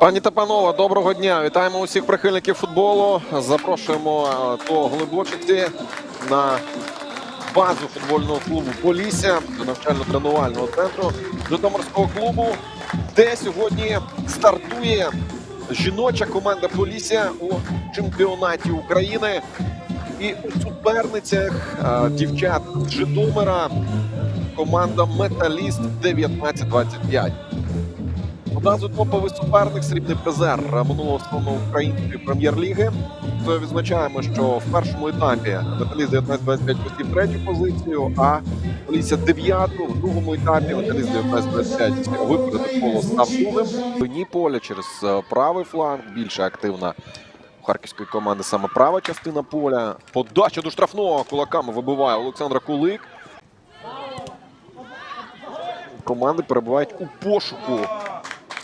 Пані та панове, доброго дня! Вітаємо усіх прихильників футболу. Запрошуємо е, до Глибочиці на базу футбольного клубу Полісся до навчально-тренувального центру Житомирського клубу, де сьогодні стартує жіноча команда Полісся у чемпіонаті України. І у суперницях е, дівчат з Житомира команда Металіст 1925. Одразу топовий суперник срібний призер минулого сезону української прем'єр-ліги. То відзначаємо, що в першому етапі Металіст 19-25 посів третю позицію, а Полісся дев'яту. В другому етапі Металіст 19-25 випередив коло став другим. Лінії поля через е, правий фланг більше активна у харківської команди саме права частина поля. Подача до штрафного кулаками вибиває Олександра Кулик. Команди перебувають у пошуку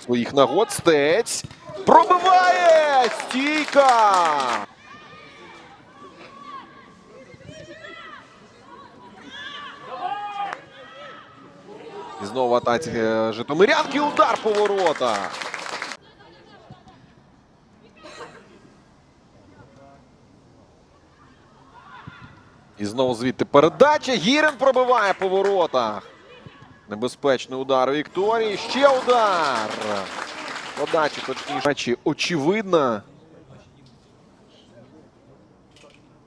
своїх нагод. Стець пробиває стійка. І знову атаці е, Житомирянки. Удар по воротах. І знову звідти передача. Гірен пробиває по воротах. Небезпечний удар Вікторії. Ще удар. Подача точніше. Очевидна.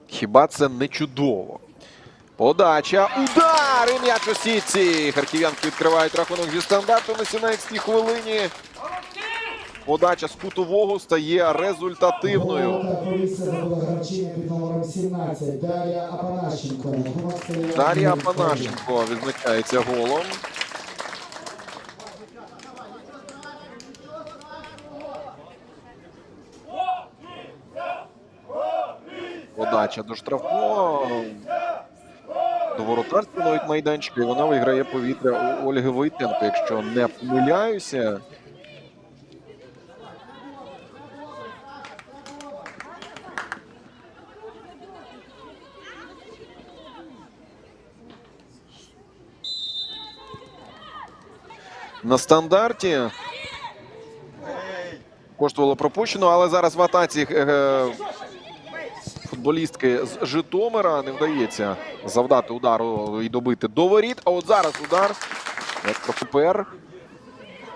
Хіба це не чудово? Подача. Удар! І м'яч у сітці. Харків'янки відкривають рахунок зі стандарту на 17-й хвилині. Подача з кутового стає результативною. Ворота Полісся забула гравчиня під номером 17 Дар'я Апанащенко. Дар'я Апанашенко відзначається голом. Подача до штрафного. До воротарського навіть майданчика. І вона виграє повітря у Ольги Войтенко, якщо не помиляюся. На стандарті коштувало пропущено, але зараз в атаці е, футболістки з Житомира не вдається завдати удару і добити до воріт. А от зараз удар як тепер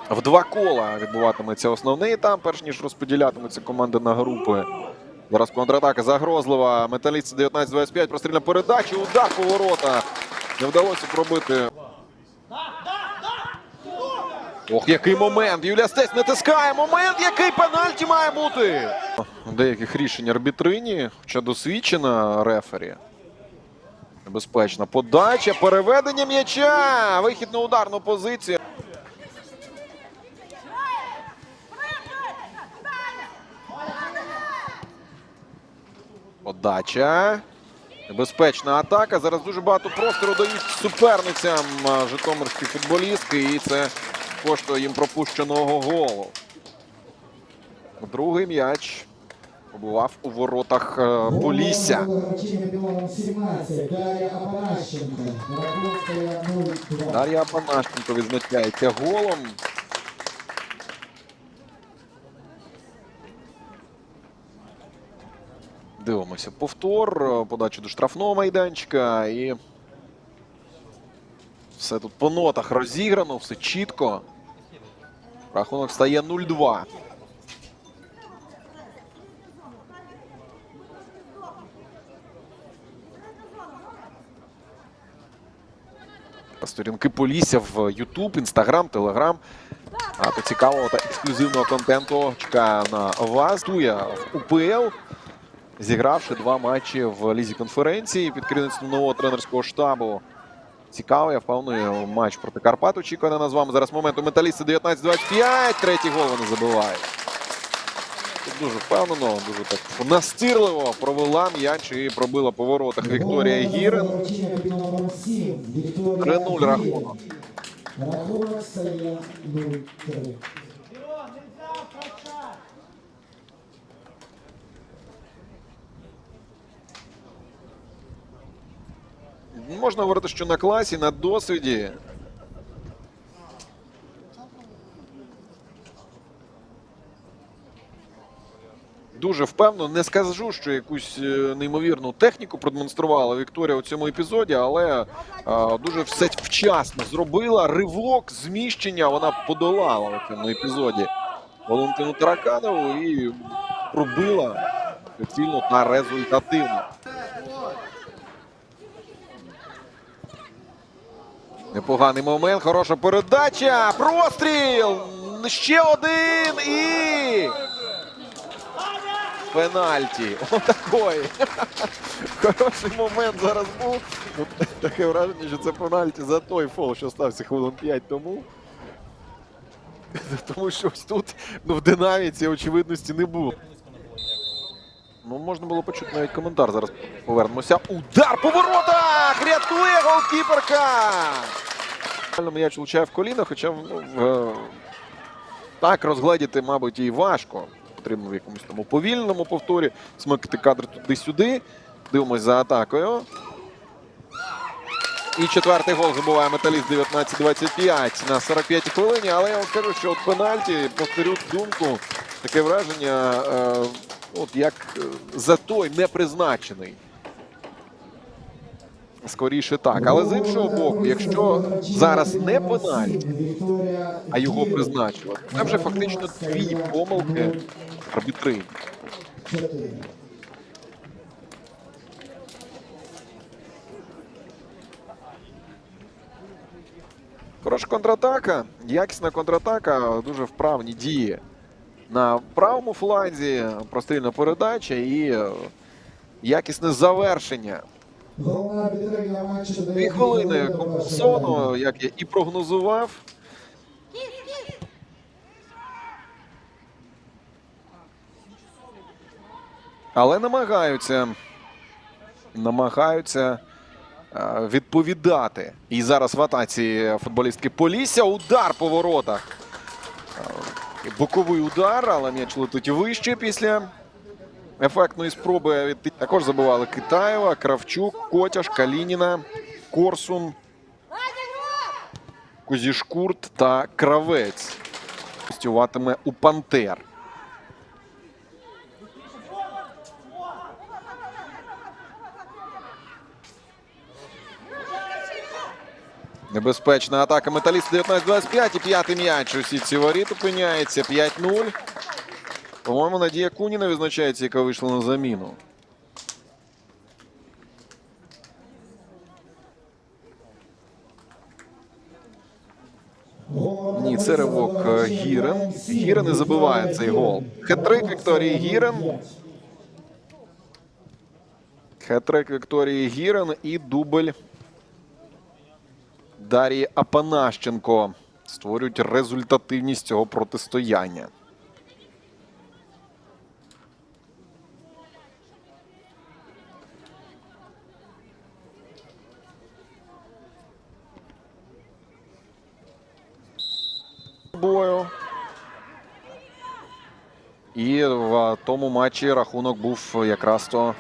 в два кола відбуватиметься основний етап, перш ніж розподілятимуться команди на групи. Зараз контратака загрозлива. Металіст 19-25. Прострільна передача. Удар по воротах. Не вдалося пробити. Ох, який момент! Юлія Стець натискає. Момент, який пенальті має бути. Деяких рішень арбітрині, хоча досвідчена рефері. Небезпечна подача, переведення м'яча. Вихід на ударну позицію. Подача. Небезпечна атака. Зараз дуже багато простору дають суперницям житомирські футболістки. І це коштує їм пропущеного голу. Другий м'яч побував у воротах е, Полісся. Забула гравчиня під номером 17 Дар'я Апанащенко. Рахунок стає 0-2. Дар'я Апанашенко відзначається голом. Дивимося повтор, е, подачу до штрафного майданчика і все тут по нотах розіграно, все чітко. Рахунок стає 0-2. Сторінки Полісся в YouTube, Instagram, Telegram. А то цікавого та ексклюзивного контенту чекає на вас. Тує в УПЛ, зігравши два матчі в лізі конференції під керівництвом нового тренерського штабу. Цікавий, я впевнений, матч проти Карпат очікує на нас з вами. Зараз момент у металісти 19-25. Третій гол вони забивають. Дуже впевнено, дуже так настирливо провела м'яч і пробила по воротах Вікторія Гірен. Гравчиня під номером 7 Вікторія 3-0 рахунок. Рахунок стає 0-3. Можна говорити, що на класі, на досвіді. дуже впевнено. Не скажу, що якусь е, неймовірну техніку продемонструвала Вікторія у цьому епізоді, але е, дуже все вчасно зробила. Ривок, зміщення вона подолала у цьому епізоді Валентину Тараканову і пробила прицільно та результативно. Непоганий момент, хороша передача. Простріл! Ще один і. Пенальті. Отакої. Хороший момент зараз був. Таке враження, що це пенальті за той фол, що стався хвилин 5 тому. Тому що ось тут ну, в динаміці очевидності не було. Ну, можна було почути навіть коментар. Зараз повернемося. Удар по воротах! Рятує голкіперка! М'яч влучає в коліно, хоча ну, в- так розгледіти, мабуть, і важко. Потрібно в якомусь тому повільному повторі смикати кадр туди-сюди. Дивимось за атакою. І четвертий гол забуває металіст 19-25 на 45-й хвилині. Але я вам скажу, що от пенальті, повторю думку, таке враження, е, от як е, за той не призначений. Скоріше так. Але з іншого боку, якщо зараз не пенальті, а його призначили, це вже фактично дві помилки арбітри. Хороша контратака, якісна контратака, дуже вправні дії. На правому фланзі прострільна передача і е, якісне завершення. Дві хвилини компенсовано, як я і прогнозував. Але намагаються, намагаються е, відповідати. І зараз в атаці футболістки Полісся. Удар по воротах. Боковий удар, але м'яч летить вище після ефектної спроби. від- Також забивали Китаєва, Кравчук, Котяш, Калініна, Корсун, Кузішкурт та Кравець. Гостюватиме у Пантер. Небезпечна атака металіст 19-25 і п'ятий м'яч. Усі ці воріт опиняється 5-0. По-моєму, Надія Куніна відзначається, яка вийшла на заміну. Ні, це ривок е, Гірен. Гірен і забиває цей гол. Хет-трик Вікторії Гірен. Хет-трик Вікторії Гірен і дубль Дарії Апанащенко створюють результативність цього протистояння. бою. І в тому матчі рахунок був якраз то.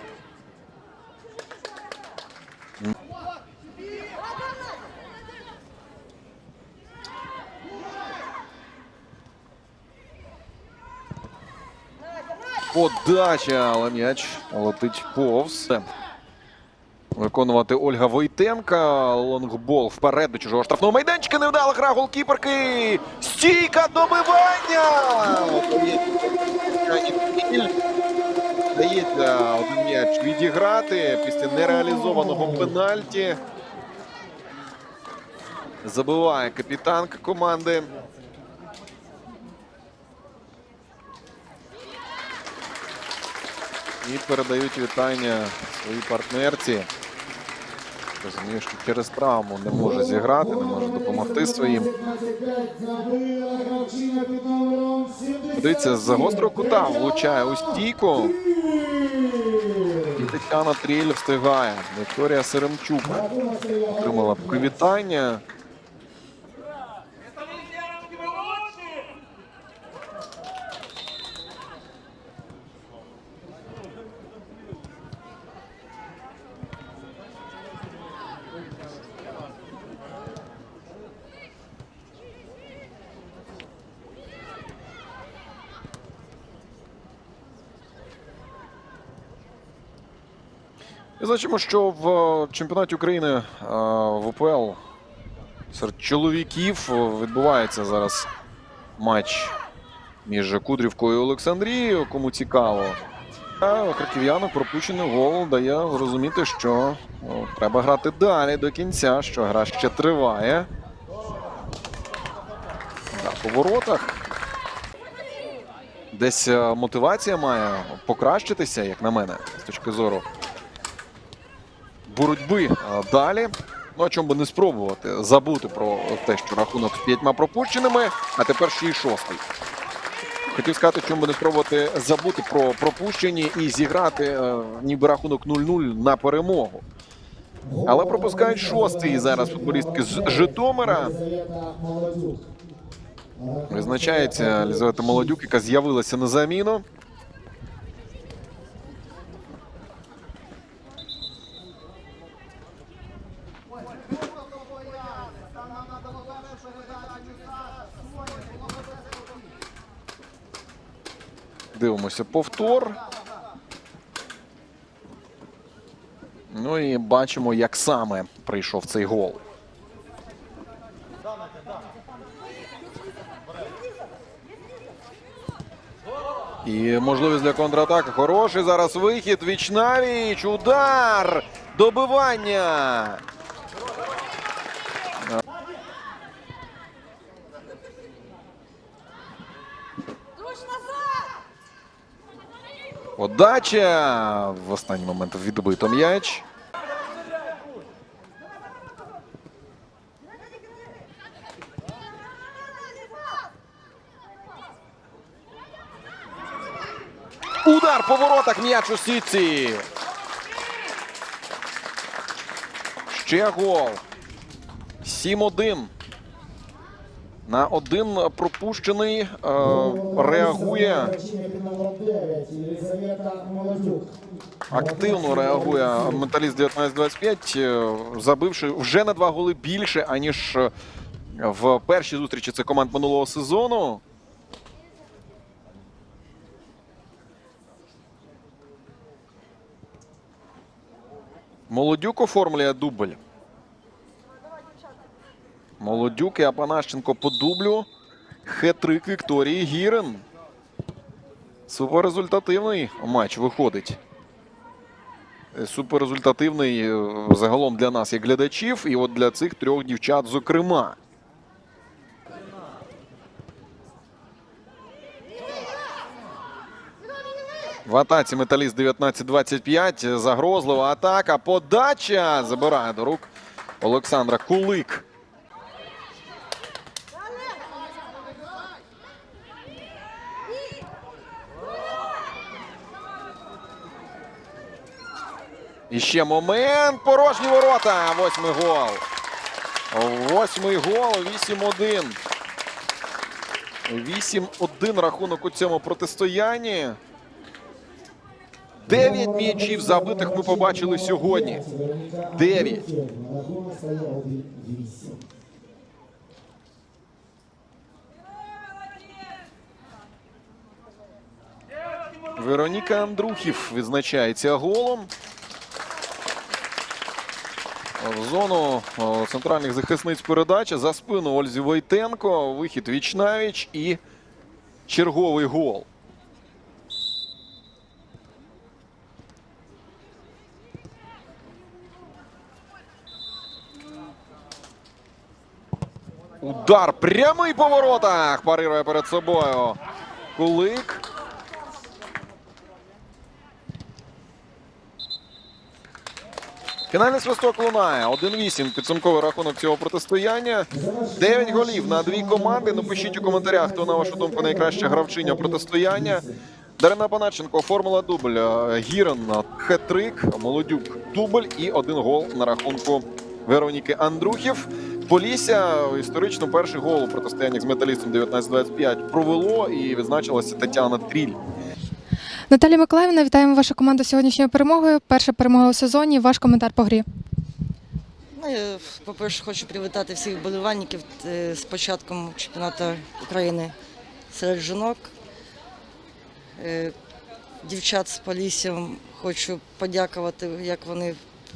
Подача, але м'яч летить повз. Виконувати Ольга Войтенка. Лонгбол вперед до чужого штрафного майданчика. Невдала гра голкіперки. Стійка добивання. Дається один м'яч відіграти після нереалізованого пенальті. Забиває капітанка команди. І передають вітання своїй партнерці. Розумію, що через травму не може зіграти, не може допомогти своїм. 25 забила гравчиня під номером 70. Дивіться, з гострого кута влучає у стійку. І Тетяна Тріль встигає. Вікторія Серемчук отримала привітання. Відзначимо, що в е, чемпіонаті України е, в УПЛ серед чоловіків е, відбувається зараз матч між Кудрівкою і Олександрією. Кому цікаво. А Харків'янок пропущений гол дає зрозуміти, що ну, треба грати далі до кінця, що гра ще триває. Так, по воротах. Десь е, мотивація має покращитися, як на мене, з точки зору боротьби е, далі. Ну, а чому би не спробувати забути про те, що рахунок з п'ятьма пропущеними, а тепер ще й шостий. Хотів сказати, чому би не спробувати забути про пропущені і зіграти е, ніби рахунок 0-0 на перемогу. Але пропускають шостий зараз футболістки з Житомира. Визначається Лізавета Молодюк, яка з'явилася на заміну. Дивимося повтор. Ну і бачимо, як саме прийшов цей гол. І можливість для контратаки. Хороший зараз вихід. Вічнавіч. Удар. Добивання. Подача. В останній момент відбито м'яч. Удар по воротах м'яч у сітці. Ще гол. 7-1. На один пропущений е, реагує. Врачиня під номером 9 Елизавета Молодюк. Активно реагує металіст 19-25, е, забивши вже на два голи більше, аніж е, в першій зустрічі цих команд минулого сезону. Молодюк оформлює дубль. Молодюк і Апанащенко по дублю. Хет-трик Вікторії Гірен. Суперрезультативний матч виходить. Е, Суперрезультативний е, загалом для нас, як глядачів, і от для цих трьох дівчат, зокрема. В атаці металіст 19-25. Загрозлива атака. Подача забирає до рук Олександра Кулик. І ще момент. Порожні ворота. Восьмий гол. Восьмий гол. 8-1. 8-1 рахунок у цьому протистоянні. Дев'ять м'ячів забитих ми побачили сьогодні. Дев'ять. Рахунок стає 1-8. Вероніка Андрухів відзначається голом. В зону центральних захисниць передача за спину Ользі Войтенко. Вихід Вічнавіч і черговий гол. Удар прямий по воротах. Парирує перед собою. Кулик. Фінальний свисток лунає. 1-8 підсумковий рахунок цього протистояння. 9 голів на дві команди. Напишіть у коментарях, хто на вашу думку найкраща гравчиня протистояння. Дарина Паначенко оформила дубль. Гірен хет-трик, Молодюк дубль і один гол на рахунку Вероніки Андрухів. Полісся історично перший гол у протистояннях з металістом 19-25 провело і відзначилася Тетяна Тріль. Наталія Миколаївна, вітаємо вашу команду сьогоднішньою перемогою. Перша перемога у сезоні. Ваш коментар по грі. Ну, я, по-перше, хочу привітати всіх вболівальників е, з початком чемпіонату України серед жінок. Е, дівчат з Поліссям хочу подякувати, як вони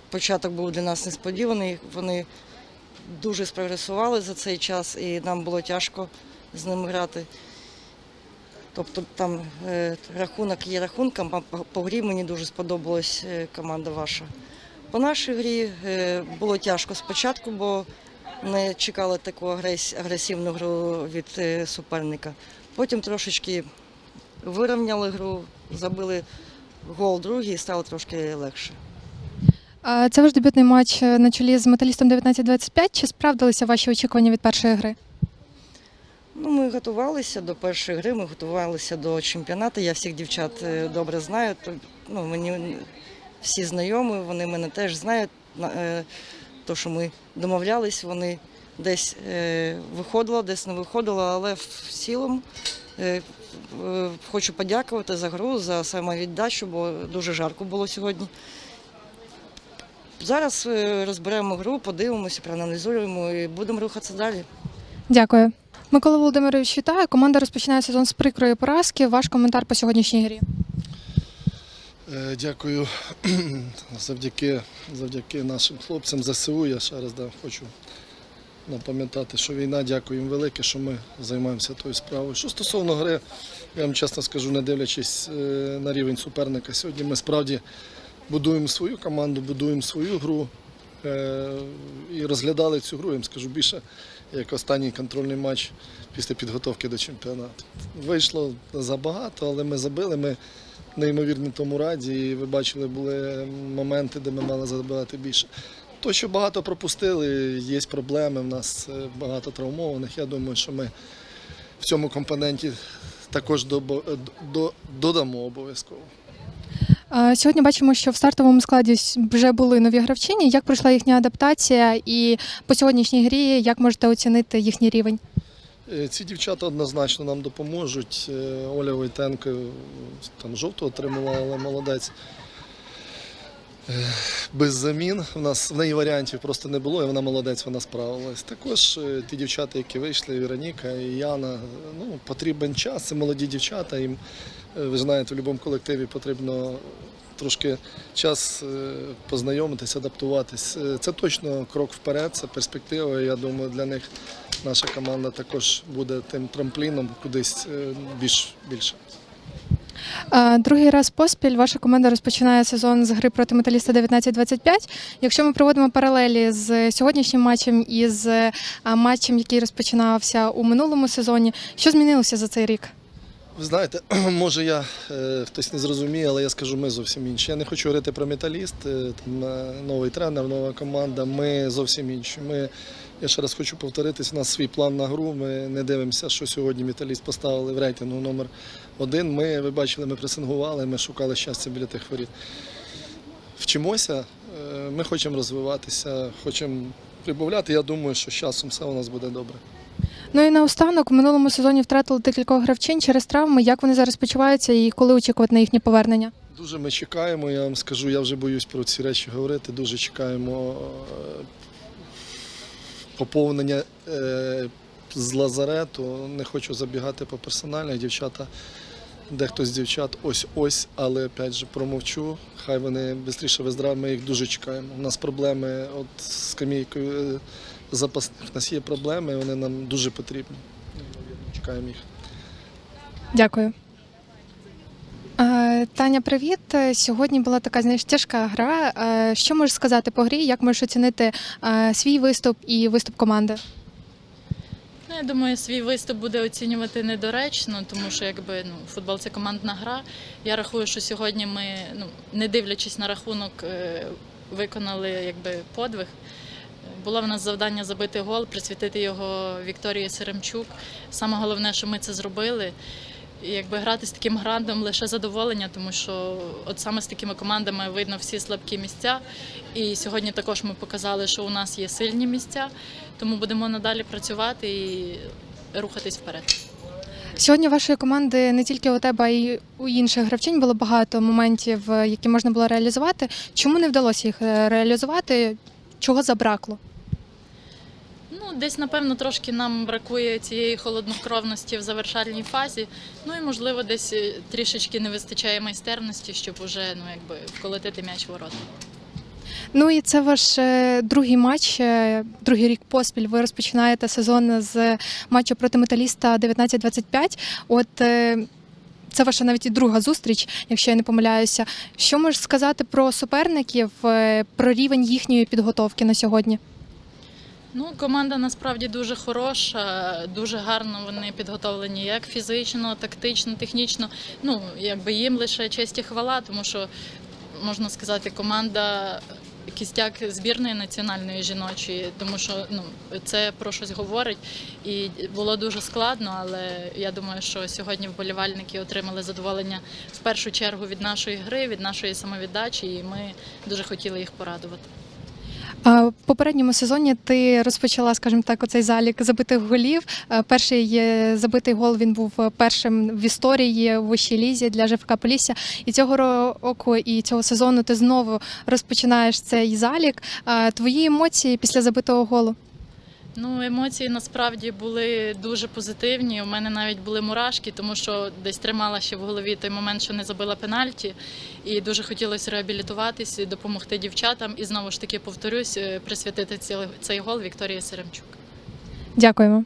початок був для нас несподіваний. Вони дуже спрогресували за цей час, і нам було тяжко з ними грати. Тобто там е, рахунок є рахунком, а по, грі мені дуже сподобалась е, команда ваша. По нашій грі е, було тяжко спочатку, бо не чекали таку агресивну гру від суперника. Потім трошечки вирівняли гру, забили гол другий і стало трошки легше. Це ваш дебютний матч на чолі з металістом 19-25. Чи справдилися ваші очікування від першої гри? Ми готувалися до першої гри, ми готувалися до чемпіонату. Я всіх дівчат е, добре знаю. то- Ну, мені всі знайомі, вони мене теж знають. Е, То, що ми домовлялись, вони десь е, виходило, десь не виходило, але в цілому хочу подякувати за гру, за самовіддачу, бо дуже жарко було сьогодні. Зараз розберемо гру, подивимося, проаналізуємо і будемо рухатися далі. Дякую. Микола Володимирович, вітаю. Команда розпочинає сезон з прикрої поразки. Ваш коментар по сьогоднішній грі. Е, Дякую. Завдяки, завдяки нашим хлопцям ЗСУ. Я ще раз да, хочу напам'ятати, що війна, дякую їм велике, що ми займаємося тою справою. Що стосовно гри, я вам чесно скажу, не дивлячись е, на рівень суперника, сьогодні ми справді будуємо свою команду, будуємо свою гру. Е, І розглядали цю гру, я вам скажу більше, як останній контрольний матч після підготовки до чемпіонату. Вийшло забагато, але ми забили. Ми неймовірні тому раді. І ви бачили, були моменти, де ми мали забивати більше. То, що багато пропустили, є проблеми. В нас е, багато травмованих. Я думаю, що ми в цьому компоненті також додамо обов'язково. Сьогодні бачимо, що в стартовому складі вже були нові гравчині. Як пройшла їхня адаптація, і по сьогоднішній грі як можете оцінити їхній рівень? Е, Ці дівчата однозначно нам допоможуть. Е, Оля Войтенко е, там жовту отримала, але молодець. Без замін. В нас в неї варіантів просто не було, і вона молодець, вона справилась. Також е, ті дівчата, які вийшли, Вероніка і Яна, ну, потрібен час. Це молоді дівчата. Їм, е, ви знаєте, в будь-якому колективі потрібно трошки час е, познайомитися, адаптуватись. Це точно крок вперед, це перспектива. Я думаю, для них наша команда також буде тим трампліном кудись більш більше. Другий раз поспіль ваша команда розпочинає сезон з гри проти металіста 19-25. Якщо ми проводимо паралелі з сьогоднішнім матчем і з матчем, який розпочинався у минулому сезоні, що змінилося за цей рік? Ви знаєте, може я е, хтось не зрозуміє, але я скажу, ми зовсім інші. Я не хочу говорити про металіст, е, там новий тренер, нова команда. Ми зовсім інші. Ми, я ще раз хочу повторитись, у нас свій план на гру. Ми не дивимося, що сьогодні металіст поставили в рейтингу номер один. Ми, ви бачили, ми пресингували, ми шукали щастя біля тих воріт. Вчимося, е, ми хочемо розвиватися, хочемо прибавляти. Я думаю, що з часом все у нас буде добре. Ну і наостанок, в минулому сезоні втратили декількох гравчин через травми. Як вони зараз почуваються і коли очікувати на їхнє повернення? Дуже ми чекаємо, я вам скажу, я вже боюсь про ці речі говорити. Дуже чекаємо е, поповнення е, з лазарету. Не хочу забігати по персональних дівчата. Дехто з дівчат ось-ось, але опять же промовчу. Хай вони швидше виздравлять, ми їх дуже чекаємо. У нас проблеми от з камійкою е, запасних. У нас є проблеми, вони нам дуже потрібні. Чекаємо їх. Дякую. Таня, привіт. Е, Сьогодні була така знаєш, тяжка гра. Е, Що можеш сказати по грі? Як можеш оцінити свій виступ і виступ команди? Я думаю, свій виступ буде оцінювати недоречно, тому що якби ну футбол це командна гра. Я рахую, що сьогодні ми, ну не дивлячись на рахунок, е, виконали якби подвиг. Було в нас завдання забити гол, присвятити його Вікторії Серемчук. Саме головне, що ми це зробили. Якби грати з таким грандом лише задоволення, тому що от саме з такими командами видно всі слабкі місця. І сьогодні також ми показали, що у нас є сильні місця, тому будемо надалі працювати і рухатись вперед. Сьогодні вашої команди не тільки у тебе, а й у інших гравчинь було багато моментів, е, які можна було реалізувати. Чому не вдалося їх е, реалізувати? Чого забракло? Десь, напевно, трошки нам бракує цієї холоднокровності в завершальній фазі. Ну і можливо, десь е, трішечки не вистачає майстерності, щоб уже ну якби вколотити м'яч в ворота. Ну і це ваш е, другий матч, е, другий рік поспіль. Ви розпочинаєте сезон з матчу проти металіста 19-25. От це ваша навіть і друга зустріч, якщо я не помиляюся. Що можеш сказати про суперників, про рівень їхньої підготовки на сьогодні? Ну, команда насправді дуже хороша, дуже гарно вони підготовлені як фізично, тактично, технічно. Ну, якби їм лише честь і хвала, тому що можна сказати, команда кістяк збірної національної жіночої, тому що ну це про щось говорить. І було дуже складно, але я думаю, що сьогодні вболівальники отримали задоволення в першу чергу від нашої гри, від нашої самовіддачі, і ми дуже хотіли їх порадувати. В попередньому сезоні ти розпочала, скажімо так, оцей залік забитих голів. Перший забитий гол він був першим в історії в вищій лізі для ЖФК Полісся. І цього року і цього сезону ти знову розпочинаєш цей залік. Твої емоції після забитого голу? Ну, емоції насправді були дуже позитивні. У мене навіть були мурашки, тому що десь тримала ще в голові той момент, що не забила пенальті, і дуже хотілося реабілітуватись, допомогти дівчатам. І знову ж таки повторюсь, е, присвятити цілий цей гол Вікторії Серемчук. Дякуємо.